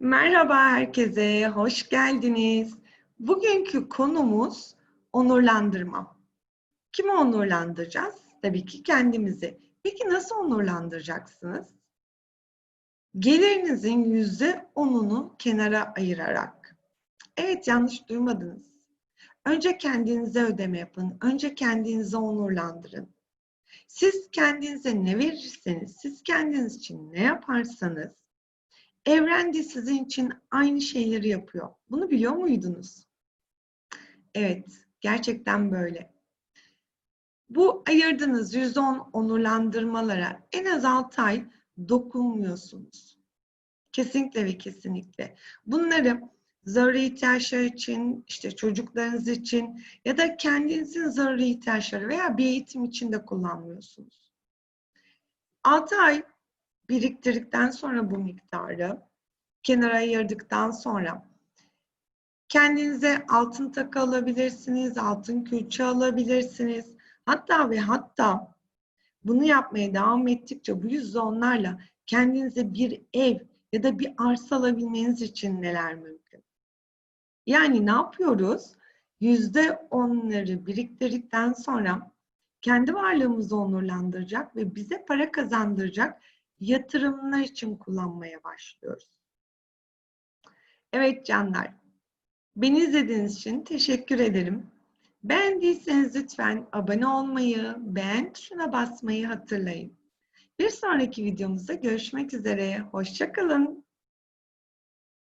Merhaba herkese, hoş geldiniz. Bugünkü konumuz onurlandırma. Kimi onurlandıracağız? Tabii ki kendimizi. Peki nasıl onurlandıracaksınız? Gelirinizin yüzde onunu kenara ayırarak. Evet yanlış duymadınız. Önce kendinize ödeme yapın. Önce kendinizi onurlandırın. Siz kendinize ne verirseniz, siz kendiniz için ne yaparsanız Evren de sizin için aynı şeyleri yapıyor. Bunu biliyor muydunuz? Evet, gerçekten böyle. Bu ayırdığınız %10 onurlandırmalara en az 6 ay dokunmuyorsunuz. Kesinlikle ve kesinlikle. Bunları zaruri ihtiyaçlar için, işte çocuklarınız için ya da kendinizin zaruri ihtiyaçları veya bir eğitim için de kullanmıyorsunuz. 6 ay biriktirdikten sonra bu miktarı kenara ayırdıktan sonra kendinize altın takı alabilirsiniz, altın külçe alabilirsiniz. Hatta ve hatta bunu yapmaya devam ettikçe bu yüzde kendinize bir ev ya da bir arsa alabilmeniz için neler mümkün? Yani ne yapıyoruz? Yüzde onları biriktirdikten sonra kendi varlığımızı onurlandıracak ve bize para kazandıracak yatırımlar için kullanmaya başlıyoruz. Evet canlar, beni izlediğiniz için teşekkür ederim. Beğendiyseniz lütfen abone olmayı, beğen tuşuna basmayı hatırlayın. Bir sonraki videomuzda görüşmek üzere. Hoşçakalın.